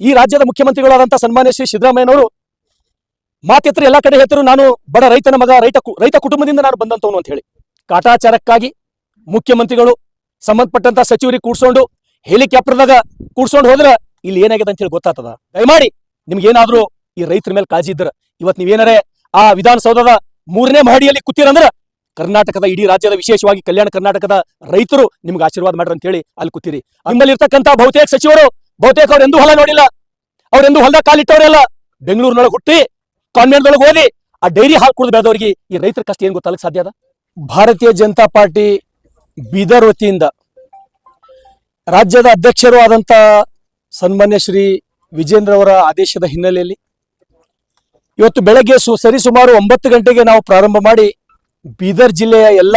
ಈ ರಾಜ್ಯದ ಮುಖ್ಯಮಂತ್ರಿಗಳಾದಂತಹ ಸನ್ಮಾನ್ಯ ಶ್ರೀ ಸಿದ್ದರಾಮಯ್ಯನವರು ಮಾತೆತ್ರ ಎಲ್ಲಾ ಕಡೆ ಹೇಳ್ತಾರೆ ನಾನು ಬಡ ರೈತನ ಮಗ, ರೈತ ರೈತ ಕುಟುಂಬದಿಂದ ನಾನು ಬಂದಂತವನು ಅಂತ ಹೇಳಿ. ಕಾಟಾಚಾರಕ್ಕಾಗಿ ಮುಖ್ಯಮಂತ್ರಿಗಳು ಸಂಬಂಧಪಟ್ಟಂತ ಸಚಿವರಿಗೆ ಕೂಡ್ಸೊಂಡು, ಹೆಲಿಕಾಪ್ಟರ್ದಾಗ ಕೂಡ್ಸ್ಕೊಂಡು ಹೋದ್ರೆ ಇಲ್ಲಿ ಏನಾಗಿದೆ ಅಂತ ಹೇಳಿ ಗೊತ್ತಾಗ್ತದ. ದಯಮಾಡಿ ನಿಮ್ಗೆ ಏನಾದ್ರೂ ಈ ರೈತರ ಮೇಲೆ ಕಾಳಜಿ ಇದ್ರ ಇವತ್ ನೀವೇನಾರೇ ಆ ವಿಧಾನಸೌಧದ ಮೂರನೇ ಮಹಡಿಯಲ್ಲಿ ಕೂತಿರಂದ್ರ ಕರ್ನಾಟಕದ ಇಡೀ ರಾಜ್ಯದ ವಿಶೇಷವಾಗಿ ಕಲ್ಯಾಣ ಕರ್ನಾಟಕದ ರೈತರು ನಿಮ್ಗೆ ಆಶೀರ್ವಾದ ಮಾಡ್ರಿ ಅಂತ ಹೇಳಿ ಅಲ್ಲಿ ಕೂತೀರಿ. ನಿಮ್ಮಲ್ಲಿ ಇರ್ತಕ್ಕಂಥ ಬಹುತೇಕ ಸಚಿವರು ಬಹುತೇಕ ಅವ್ರು ಎಂದೂ ಹೊಲ ನೋಡಿಲ್ಲ. ಅವ್ರೆಂದೂ ಹೊಲದಾಗ ಕಾಲಿಟ್ಟವ್ರೆಲ್ಲ ಬೆಂಗಳೂರಿನೊಳಗೆ ಹುಟ್ಟಿ ಕಾನ್ವೆಂಟ್ದೊಳಗೆ ಓದಿ, ಆ ಡೈರಿ ಹಾಲು ಕುಡಿದು ಬೆಳೆದವ್ರಿಗೆ ಈ ರೈತರ ಕಷ್ಟ ಏನ್ ಗೊತ್ತಾಗಕ್ಕೆ ಸಾಧ್ಯ ಅದ? ಭಾರತೀಯ ಜನತಾ ಪಾರ್ಟಿ ಬೀದರ್ ವತಿಯಿಂದ ರಾಜ್ಯದ ಅಧ್ಯಕ್ಷರು ಆದಂತ ಸನ್ಮಾನ್ಯ ಶ್ರೀ ವಿಜೇಂದ್ರ ಅವರ ಆದೇಶದ ಹಿನ್ನೆಲೆಯಲ್ಲಿ ಇವತ್ತು ಬೆಳಗ್ಗೆ ಸು ಸರಿಸುಮಾರು ಒಂಬತ್ತು ಗಂಟೆಗೆ ನಾವು ಪ್ರಾರಂಭ ಮಾಡಿ ಬೀದರ್ ಜಿಲ್ಲೆಯ ಎಲ್ಲ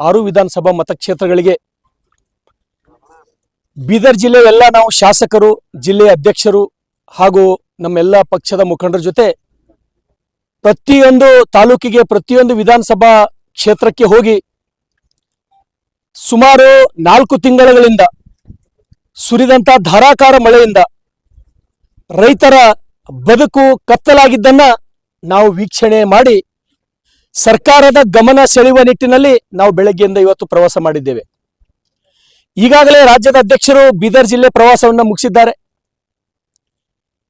ಆರು ವಿಧಾನಸಭಾ ಮತಕ್ಷೇತ್ರಗಳಿಗೆ ಬೀದರ್ ಜಿಲ್ಲೆ ಎಲ್ಲ ನಾವು ಶಾಸಕರು ಜಿಲ್ಲೆಯ ಅಧ್ಯಕ್ಷರು ಹಾಗೂ ನಮ್ಮೆಲ್ಲ ಪಕ್ಷದ ಮುಖಂಡರ ಜೊತೆ ಪ್ರತಿಯೊಂದು ತಾಲೂಕಿಗೆ ಪ್ರತಿಯೊಂದು ವಿಧಾನಸಭಾ ಕ್ಷೇತ್ರಕ್ಕೆ ಹೋಗಿ ಸುಮಾರು ನಾಲ್ಕು ತಿಂಗಳುಗಳಿಂದ ಸುರಿದಂತ ಧಾರಾಕಾರ ಮಳೆಯಿಂದ ರೈತರ ಬದುಕು ಕತ್ತಲಾಗಿದ್ದನ್ನ ನಾವು ವೀಕ್ಷಣೆ ಮಾಡಿ ಸರ್ಕಾರದ ಗಮನ ಸೆಳೆಯುವ ನಿಟ್ಟಿನಲ್ಲಿ ನಾವು ಬೆಳಗ್ಗೆಯಿಂದ ಇವತ್ತು ಪ್ರವಾಸ ಮಾಡಿದ್ದೇವೆ. ಈಗಾಗಲೇ ರಾಜ್ಯದ ಅಧ್ಯಕ್ಷರು ಬೀದರ್ ಜಿಲ್ಲೆ ಪ್ರವಾಸವನ್ನ ಮುಗಿಸಿದ್ದಾರೆ.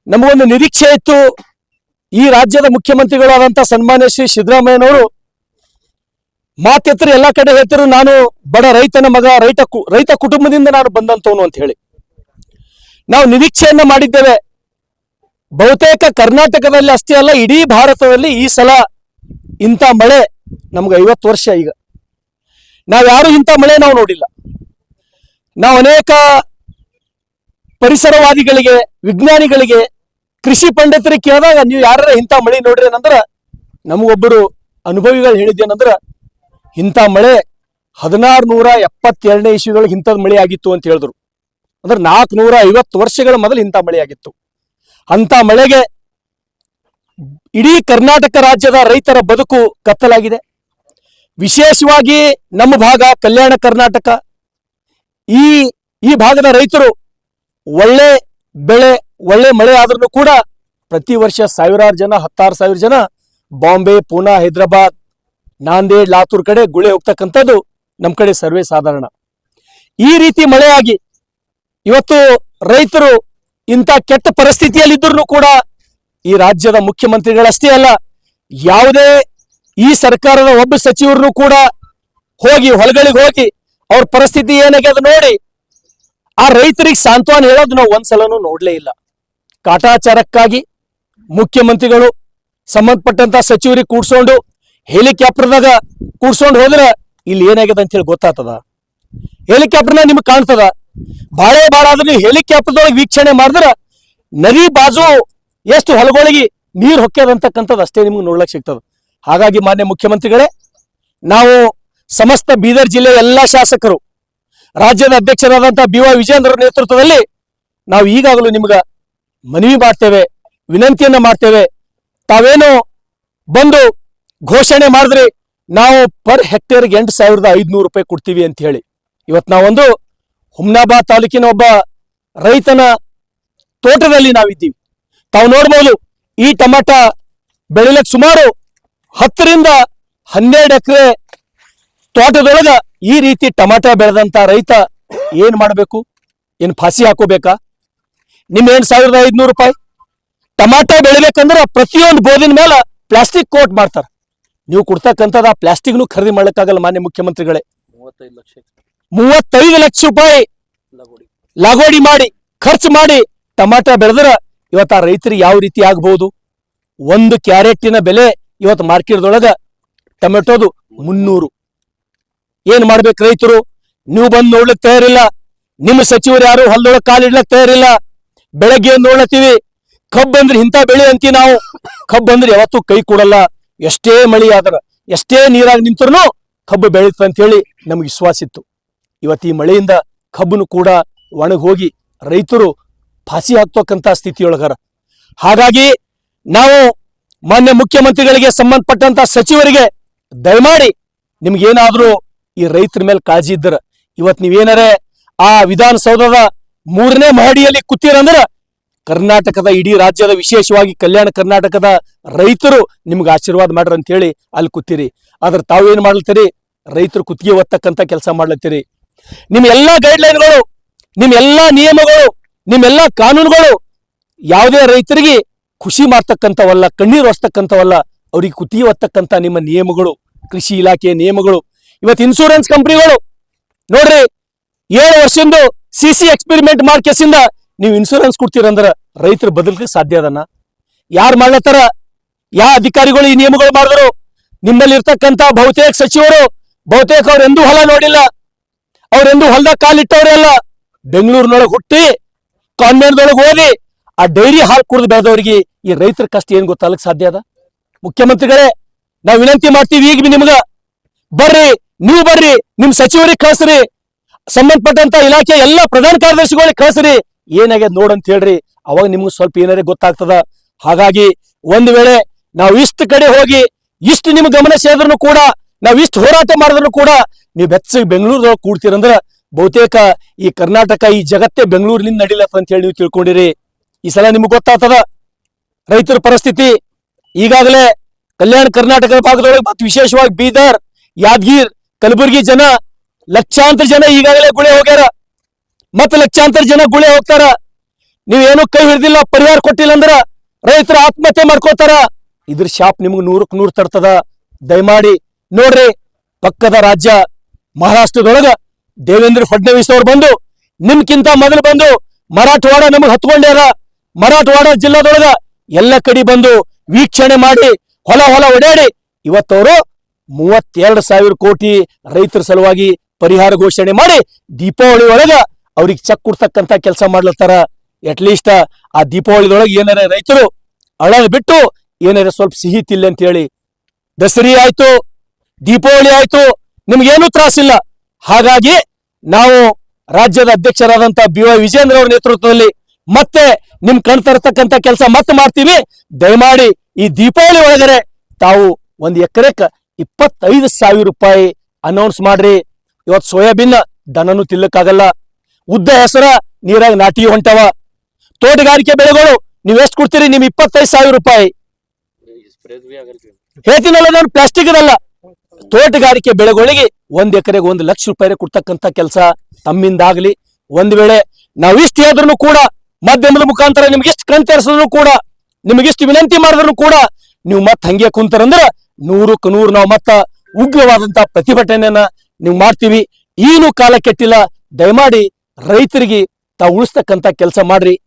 ನಮಗೊಂದು ನಿರೀಕ್ಷೆ ಇತ್ತು ಈ ರಾಜ್ಯದ ಮುಖ್ಯಮಂತ್ರಿಗಳಾದಂತ ಸನ್ಮಾನ್ಯ ಶ್ರೀ ಸಿದ್ದರಾಮಯ್ಯನವರು, ಮಾತೆತ್ತರು ಎಲ್ಲಾ ಕಡೆ ಹೇಳ್ತಿರು ನಾನು ಬಡ ರೈತನ ಮಗ, ರೈತ ರೈತ ಕುಟುಂಬದಿಂದ ನಾನು ಬಂದಂತವನು ಅಂತ ಹೇಳಿ. ನಾವು ನಿರೀಕ್ಷೆಯನ್ನ ಮಾಡಿದ್ದೇವೆ. ಬಹುತೇಕ ಕರ್ನಾಟಕದಲ್ಲಿ ಅಷ್ಟೇ ಅಲ್ಲ, ಇಡೀ ಭಾರತದಲ್ಲಿ ಈ ಸಲ ಇಂಥ ಮಳೆ ನಮ್ಗೆ ಐವತ್ತು ವರ್ಷ ಈಗ. ನಾವ್ಯಾರು ಇಂಥ ಮಳೆ ನಾವು ನೋಡಿಲ್ಲ. ನಾವು ಅನೇಕ ಪರಿಸರವಾದಿಗಳಿಗೆ, ವಿಜ್ಞಾನಿಗಳಿಗೆ, ಕೃಷಿ ಪಂಡಿತರಿಗೆ ಕೇಳಿದಾಗ ನೀವು ಯಾರ ಇಂಥ ಮಳೆ ನೋಡ್ರಿ ಏನಂದ್ರೆ ನಮಗೊಬ್ಬರು ಅನುಭವಿಗಳು ಹೇಳಿದ್ದೇನಂದ್ರ ಇಂಥ ಮಳೆ ಹದಿನಾರು ನೂರ ಎಪ್ಪತ್ತೆರಡನೇ ಇಸ್ವಿಗಳಿಗೆ ಇಂಥದ್ದು ಮಳೆ ಆಗಿತ್ತು ಅಂತ ಹೇಳಿದ್ರು. ಅಂದ್ರೆ ನಾಲ್ಕುನೂರ ಐವತ್ತು ವರ್ಷಗಳ ಮೊದಲು ಇಂಥ ಮಳೆ ಆಗಿತ್ತು. ಅಂಥ ಮಳೆಗೆ ಇಡೀ ಕರ್ನಾಟಕ ರಾಜ್ಯದ ರೈತರ ಬದುಕು ಕತ್ತಲಾಗಿದೆ. ವಿಶೇಷವಾಗಿ ನಮ್ಮ ಭಾಗ ಕಲ್ಯಾಣ ಕರ್ನಾಟಕ ಈ ಈ ಭಾಗದ ರೈತರು ಒಳ್ಳೆ ಬೆಳೆ, ಒಳ್ಳೆ ಮಳೆ ಆದ್ರೂ ಕೂಡ ಪ್ರತಿ ವರ್ಷ ಸಾವಿರಾರು ಜನ, ಹತ್ತಾರು ಸಾವಿರ ಜನ ಬಾಂಬೆ, ಪೂನಾ, ಹೈದರಾಬಾದ್, ನಾಂದೇಡ್, ಲಾತೂರ್ ಕಡೆ ಗುಳೆ ಹೋಗ್ತಕ್ಕಂಥದ್ದು ನಮ್ಮ ಕಡೆ ಸರ್ವೇ ಸಾಧಾರಣ. ಈ ರೀತಿ ಮಳೆಯಾಗಿ ಇವತ್ತು ರೈತರು ಇಂಥ ಕೆಟ್ಟ ಪರಿಸ್ಥಿತಿಯಲ್ಲಿದ್ದರೂ ಕೂಡ ಈ ರಾಜ್ಯದ ಮುಖ್ಯಮಂತ್ರಿಗಳಷ್ಟೇ ಅಲ್ಲ, ಯಾವುದೇ ಈ ಸರ್ಕಾರದ ಒಬ್ಬ ಸಚಿವರನ್ನು ಕೂಡ ಹೋಗಿ, ಹೊಲಗಳಿಗೆ ಹೋಗಿ ಅವ್ರ ಪರಿಸ್ಥಿತಿ ಏನಾಗ್ಯದ ನೋಡಿ, ಆ ರೈತರಿಗೆ ಸಾಂತ್ವನ ಹೇಳೋದು ನಾವು ಒಂದ್ಸಲನೂ ನೋಡ್ಲೇ ಇಲ್ಲ. ಕಾಟಾಚಾರಕ್ಕಾಗಿ ಮುಖ್ಯಮಂತ್ರಿಗಳು ಸಂಬಂಧಪಟ್ಟಂತ ಸಚಿವರಿಗೆ ಕೂಡ್ಸೊಂಡು ಹೆಲಿಕಾಪ್ಟರ್ದಾಗ ಕೂಡ್ಸೊಂಡು ಹೋದ್ರೆ ಇಲ್ಲಿ ಏನಾಗ್ಯದ ಅಂತ ಹೇಳಿ ಗೊತ್ತಾಗ್ತದ? ಹೆಲಿಕಾಪ್ಟರ್ನ ನಿಮ್ಗೆ ಕಾಣ್ತದ? ಬಾಳೆ ಬಾಳ ಆದ್ರೆ ನೀವು ಹೆಲಿಕಾಪ್ಟರ್ದೊಳಗೆ ವೀಕ್ಷಣೆ ಮಾಡಿದ್ರ ನದಿ ಬಾಜು ಎಷ್ಟು ಹೊಲಗೊಳಗಿ ನೀರು ಹೊಕ್ಕ್ಯದಂತಕ್ಕಂಥದ್ದು ಅಷ್ಟೇ ನಿಮ್ಗೆ ನೋಡ್ಲಕ್ ಸಿಗ್ತದ. ಹಾಗಾಗಿ ಮಾನ್ಯ ಮುಖ್ಯಮಂತ್ರಿಗಳೇ, ನಾವು ಸಮಸ್ತ ಬೀದರ್ ಜಿಲ್ಲೆಯ ಎಲ್ಲಾ ಶಾಸಕರು, ರಾಜ್ಯದ ಅಧ್ಯಕ್ಷರಾದಂತಹ ಬಿ ವೈ ವಿಜೇಂದ್ರ ನೇತೃತ್ವದಲ್ಲಿ ನಾವು ಈಗಾಗಲೂ ನಿಮ್ಗೆ ಮನವಿ ಮಾಡ್ತೇವೆ, ವಿನಂತಿಯನ್ನು ಮಾಡ್ತೇವೆ. ತಾವೇನು ಬಂದು ಘೋಷಣೆ ಮಾಡಿದ್ರಿ ನಾವು ಪರ್ ಹೆಕ್ಟೇರ್ಗೆ ಎಂಟು ಸಾವಿರದ ಐದುನೂರು ರೂಪಾಯಿ ಕೊಡ್ತೀವಿ ಅಂತ ಹೇಳಿ. ಇವತ್ತು ನಾವೊಂದು ಹುಮ್ನಾಬಾದ್ ತಾಲೂಕಿನ ಒಬ್ಬ ರೈತನ ತೋಟದಲ್ಲಿ ನಾವಿದ್ದೀವಿ. ತಾವು ನೋಡ್ಬೋದು, ಈ ಟಮಾಟ ಬೆಳಿಲಕ್ಕೆ ಸುಮಾರು ಹತ್ತರಿಂದ ಹನ್ನೆರಡು ಎಕರೆ ತೋಟದೊಳಗ ಈ ರೀತಿ ಟಮಾಟ ಬೆಳೆದಂತ ರೈತ ಏನ್ ಮಾಡಬೇಕು? ಏನ್ ಫಾಸಿ ಹಾಕೋಬೇಕಾ? ನಿಮ್ ಏನ್ ಸಾವಿರದ ಐದ್ನೂರು ರೂಪಾಯಿ? ಟಮಾಟ ಬೆಳಿಬೇಕಂದ್ರ ಪ್ರತಿಯೊಂದು ಬೋದಿನ ಮೇಲೆ ಪ್ಲಾಸ್ಟಿಕ್ ಕೋಟ್ ಮಾಡ್ತಾರ. ನೀವು ಕೊಡ್ತಕ್ಕಂಥದ್ದು ಆ ಪ್ಲಾಸ್ಟಿಕ್ನು ಖರೀದಿ ಮಾಡ್ಲಿಕ್ಕಾಗಲ್ಲ ಮಾನ್ಯ ಮುಖ್ಯಮಂತ್ರಿಗಳೇ. ಮೂವತ್ತೈದು ಲಕ್ಷ ರೂಪಾಯಿ ಲಗೋಡಿ. ಲಾಗೋಡಿ ಮಾಡಿ ಖರ್ಚು ಮಾಡಿ ಟಮಾಟ ಬೆಳೆದ್ರ ಇವತ್ತು ಆ ರೈತರಿಗೆ ಯಾವ ರೀತಿ ಆಗ್ಬಹುದು ಒಂದು ಕ್ಯಾರೆಟಿನ ಬೆಲೆ ಇವತ್ತು ಮಾರ್ಕೆಟ್ದೊಳಗ ಟೊಮೆಟೊದು ಮುನ್ನೂರು. ಏನ್ ಮಾಡ್ಬೇಕು ರೈತರು? ನೀವು ಬಂದು ನೋಡ್ಲಿಕ್ಕೆ ತಯಾರಿಲ್ಲ. ನಿಮ್ಮ ಸಚಿವರು ಯಾರು? ಹೊಲದೊಳಗೆ ಕಾಲಿಡ್ಲಕ್ ತಯಾರಿಲ್ಲ. ಬೆಳಗ್ಗೆ ನೋಡ್ಲತ್ತೀವಿ? ಕಬ್ಬು ಅಂದ್ರೆ ಇಂಥ ಬೆಳೆ ಅಂತೀವಿ ನಾವು. ಕಬ್ಬು ಅಂದ್ರೆ ಯಾವತ್ತೂ ಕೈ ಕೊಡಲ್ಲ. ಎಷ್ಟೇ ಮಳಿ ಆದ್ರ, ಎಷ್ಟೇ ನೀರಾಗಿ ನಿಂತರೂ ಕಬ್ಬು ಬೆಳೀತು ಅಂತ ಹೇಳಿ ನಮ್ಗೆ ವಿಶ್ವಾಸ ಇತ್ತು. ಇವತ್ತು ಈ ಮಳೆಯಿಂದ ಕಬ್ಬನ್ನು ಕೂಡ ಒಣಗಿ ಹೋಗಿ ರೈತರು ಫಾಸಿ ಹಾಕ್ತಕ್ಕಂತ ಸ್ಥಿತಿಯೊಳಗರ. ಹಾಗಾಗಿ ನಾವು ಮಾನ್ಯ ಮುಖ್ಯಮಂತ್ರಿಗಳಿಗೆ ಸಂಬಂಧಪಟ್ಟಂತ ಸಚಿವರಿಗೆ ದಯಮಾಡಿ ನಿಮ್ಗೇನಾದ್ರೂ ಈ ರೈತರ ಮೇಲೆ ಕಾಳಜಿ ಇದ್ದರ ಇವತ್ ನೀವೇನಾರೇ ಆ ವಿಧಾನಸೌಧದ ಮೂರನೇ ಮಹಡಿಯಲ್ಲಿ ಕೂತೀರಂದ್ರ ಕರ್ನಾಟಕದ ಇಡೀ ರಾಜ್ಯದ ವಿಶೇಷವಾಗಿ ಕಲ್ಯಾಣ ಕರ್ನಾಟಕದ ರೈತರು ನಿಮ್ಗೆ ಆಶೀರ್ವಾದ ಮಾಡ್ರಿ ಅಂತ ಹೇಳಿ ಅಲ್ಲಿ ಕೂತೀರಿ. ಆದ್ರೆ ತಾವೇನ್ ಮಾಡ್ಲತ್ತೀರಿ? ರೈತರು ಕುತ್ತಿಗೆ ಒತ್ತಕ್ಕಂತ ಕೆಲಸ ಮಾಡ್ಲತ್ತೀರಿ. ನಿಮ್ ಎಲ್ಲಾ ಗೈಡ್ಲೈನ್ಗಳು ನಿಮ್ ಎಲ್ಲಾ ನಿಯಮಗಳು, ನಿಮ್ ಎಲ್ಲಾ ಕಾನೂನುಗಳು ಯಾವುದೇ ರೈತರಿಗೆ ಖುಷಿ ಮಾಡ್ತಕ್ಕಂಥವಲ್ಲ ಕಣ್ಣೀರು ಹೊಸ್ತಕ್ಕಂಥವಲ್ಲ ಅವ್ರಿಗೆ ಕುತ್ತಿಗೆ ಒತ್ತಕ್ಕಂಥ ನಿಮ್ಮ ನಿಯಮಗಳು, ಕೃಷಿ ಇಲಾಖೆಯ ನಿಯಮಗಳು ಇವತ್ತು ಇನ್ಶೂರೆನ್ಸ್ ಕಂಪ್ನಿಗಳು ನೋಡ್ರಿ, ಏಳು ವರ್ಷದಿಂದ ಸಿ ಸಿ ಎಕ್ಸ್ಪೆರಿಮೆಂಟ್ ಮಾಡ್ಕೇಸಿಂದ ನೀವು ಇನ್ಶೂರೆನ್ಸ್ ಕೊಡ್ತೀರಂದ್ರೆ ರೈತರು ಬದಲಿಗೆ ಸಾಧ್ಯ ಅದನ್ನ. ಯಾರು ಮಾಡ್ಲತ್ತಾರ? ಯಾವ ಅಧಿಕಾರಿಗಳು ಈ ನಿಯಮಗಳು ಮಾಡಿದ್ರು? ನಿಮ್ಮಲ್ಲಿ ಇರ್ತಕ್ಕಂತ ಬಹುತೇಕ ಸಚಿವರು, ಬಹುತೇಕ ಅವ್ರೆಂದೂ ಹೊಲ ನೋಡಿಲ್ಲ. ಅವ್ರೆಂದೂ ಹೊಲದಾಗ ಕಾಲಿಟ್ಟವ್ರೆ ಅಲ್ಲ. ಬೆಂಗಳೂರಿನೊಳಗೆ ಹುಟ್ಟಿ ಕಾನ್ವೆಂಟ್ದೊಳಗೆ ಓದಿ, ಆ ಡೈರಿ ಹಾಲು ಕುಡಿದು ಬೆಳೆದವ್ರಿಗೆ ಈ ರೈತರ ಕಷ್ಟ ಏನು ಗೊತ್ತಾಗಲಿಕ್ಕೆ ಸಾಧ್ಯ ಅದ? ಮುಖ್ಯಮಂತ್ರಿಗಳೇ, ನಾವು ವಿನಂತಿ ಮಾಡ್ತೀವಿ ಈಗ ನಿಮ್ಗ. ಬರ್ರಿ ನೀವು ಬರ್ರಿ, ನಿಮ್ ಸಚಿವರಿಗೆ ಕಳ್ಸ್ರಿ. ಸಂಬಂಧಪಟ್ಟಂತ ಇಲಾಖೆ ಎಲ್ಲ ಪ್ರಧಾನ ಕಾರ್ಯದರ್ಶಿಗಳಿಗೆ ಕಳ್ಸ್ರಿ. ಏನಾಗ್ಯದ ನೋಡಂತ ಹೇಳ್ರಿ. ಅವಾಗ ನಿಮ್ಗೆ ಸ್ವಲ್ಪ ಏನಾರೇ ಗೊತ್ತಾಗ್ತದ. ಹಾಗಾಗಿ ಒಂದ್ ವೇಳೆ ನಾವು ಇಷ್ಟು ಕಡೆ ಹೋಗಿ, ಇಷ್ಟು ನಿಮ್ ಗಮನ ಸೇದ್ರು ಕೂಡ, ನಾವ್ ಇಷ್ಟು ಹೋರಾಟ ಮಾಡಿದ್ರು ಕೂಡ, ನೀವು ಬೆಚ್ಚಗೆ ಬೆಂಗಳೂರದೊಳಗೆ ಕೂಡ್ತೀರಂದ್ರ ಬಹುತೇಕ ಈ ಕರ್ನಾಟಕ, ಈ ಜಗತ್ತೇ ಬೆಂಗಳೂರಿನಿಂದ ನಡಿಲತ್ತ ಅಂತ ಹೇಳಿ ನೀವು ತಿಳ್ಕೊಂಡಿರಿ. ಈ ಸಲ ನಿಮ್ಗೆ ಗೊತ್ತಾಗ್ತದ? ರೈತರ ಪರಿಸ್ಥಿತಿ. ಈಗಾಗಲೇ ಕಲ್ಯಾಣ ಕರ್ನಾಟಕದ ಭಾಗದೊಳಗೆ ಮತ್ತು ವಿಶೇಷವಾಗಿ ಬೀದರ್, ಯಾದಗಿರ್ ಕಲಬುರಗಿ ಜನ, ಲಕ್ಷಾಂತರ ಜನ ಈಗಾಗಲೇ ಗುಳೆ ಹೋಗ್ಯಾರ. ಮತ್ತೆ ಲಕ್ಷಾಂತರ ಜನ ಗುಳೆ ಹೋಗ್ತಾರ. ನೀವೇನು ಕೈ ಹಿಡಿದಿಲ್ಲ, ಪರಿಹಾರ ಕೊಟ್ಟಿಲ್ಲ ಅಂದ್ರ ರೈತರು ಆತ್ಮಹತ್ಯೆ ಮಾಡ್ಕೋತಾರ. ಇದ್ರ ಶಾಪ್ ನಿಮ್ಗೆ ನೂರಕ್ ನೂರ್ ತರ್ತದ. ದಯಮಾಡಿ ನೋಡ್ರಿ, ಪಕ್ಕದ ರಾಜ್ಯ ಮಹಾರಾಷ್ಟ್ರದೊಳಗ ದೇವೇಂದ್ರ ಫಡ್ನವೀಸ್ ಅವ್ರು ಬಂದು, ನಿಮ್ಕಿಂತ ಮೊದಲು ಬಂದು ಮರಾಠವಾಡ ನಮಗ್ ಹತ್ಕೊಂಡ್ಯಾರ. ಮರಾಠವಾಡ ಜಿಲ್ಲಾದೊಳಗ ಎಲ್ಲ ಕಡೆ ಬಂದು ವೀಕ್ಷಣೆ ಮಾಡಿ, ಹೊಲ ಹೊಲ ಓಡಾಡಿ ಇವತ್ತವರು ಮೂವತ್ತೆರಡು ಸಾವಿರ ಕೋಟಿ ರೈತರ ಸಲುವಾಗಿ ಪರಿಹಾರ ಘೋಷಣೆ ಮಾಡಿ ದೀಪಾವಳಿ ಒಳಗ ಅವ್ರಿಗೆ ಚೆಕ್ ಕೊಡ್ತಕ್ಕಂತ ಕೆಲಸ ಮಾಡ್ಲತ್ತಾರ. ಅಟ್ಲೀಸ್ಟ್ ಆ ದೀಪಾವಳಿದೊಳಗೆ ಏನಾರ ರೈತರು ಅಳಲ್ ಬಿಟ್ಟು ಏನಾರ ಸ್ವಲ್ಪ ಸಿಹಿ ತಿಲ್ಲ ಅಂತ ಹೇಳಿ. ದಸರಿ ಆಯ್ತು, ದೀಪಾವಳಿ ಆಯ್ತು, ನಿಮ್ಗೇನು ತ್ರಾಸಿಲ್ಲ ಹಾಗಾಗಿ ನಾವು ರಾಜ್ಯದ ಅಧ್ಯಕ್ಷರಾದಂತ ಬಿ ವೈ ವಿಜೇಂದ್ರ ಅವರ ನೇತೃತ್ವದಲ್ಲಿ ಮತ್ತೆ ನಿಮ್ ಕಣ್ ತರ್ತಕ್ಕಂತ ಕೆಲಸ ಮತ್ತೆ ಮಾಡ್ತೀವಿ. ದಯಮಾಡಿ ಈ ದೀಪಾವಳಿ ಒಳಗರೆ ತಾವು ಒಂದ್ ಎಕರೆಕ್ ಇಪ್ಪತ್ತೈದು ಸಾವಿರ ರೂಪಾಯಿ ಅನೌನ್ಸ್ ಮಾಡ್ರಿ. ಇವತ್ತು ಸೋಯಾಬೀನ್ ದನನು ತಿಲ್ಲಕ್ಕಾಗಲ್ಲ ಉದ್ದ ಹೆಸರ ನೀರಾಗ ನಾಟಿ ಹೊಂಟವ. ತೋಟಗಾರಿಕೆ ಬೆಳೆಗಳು ನೀವ್ ಎಷ್ಟು ಕೊಡ್ತೀರಿ? ನಿಮ್ ಇಪ್ಪತ್ತೈದು ಸಾವಿರ ರೂಪಾಯಿ. ಹೇಳ್ತೀನಲ್ಲ ನಾನು ಪ್ಲಾಸ್ಟಿಕ್ ಅಲ್ಲ ತೋಟಗಾರಿಕೆ ಬೆಳೆಗಳಿಗೆ ಒಂದ್ ಎಕರೆಗೆ ಒಂದು ಲಕ್ಷ ರೂಪಾಯಿ ಕೊಡ್ತಕ್ಕಂತ ಕೆಲಸ ತಮ್ಮಿಂದಾಗ್ಲಿ. ಒಂದ್ ವೇಳೆ ನಾವ್ ಇಷ್ಟು ಹೇಳಿದ್ರು ಕೂಡ ಮಾಧ್ಯಮದ ಮುಖಾಂತರ ನಿಮ್ಗೆ ಇಷ್ಟ ಕಣ್ತರಿಸಿದ್ರು ಕೂಡ ನಿಮಗಿಷ್ಟು ವಿನಂತಿ ಮಾಡಿದ್ರು ಕೂಡ, ನೀವು ಮತ್ತೆ ಹಂಗೆ ಕುಂತಾರಂದ್ರ ನೂರಕ್ಕೆ ನೂರು ನಾವು ಮತ್ತ ಉಗ್ರವಾದಂತಹ ಪ್ರತಿಭಟನೆಯನ್ನ ನೀವು ಮಾಡ್ತೀವಿ. ಈನು ಕಾಲ ಕೆಟ್ಟಿಲ್ಲ. ದಯಮಾಡಿ ರೈತರಿಗೆ ತಾವು ಉಳಿಸ್ತಕ್ಕಂಥ ಕೆಲಸ ಮಾಡ್ರಿ.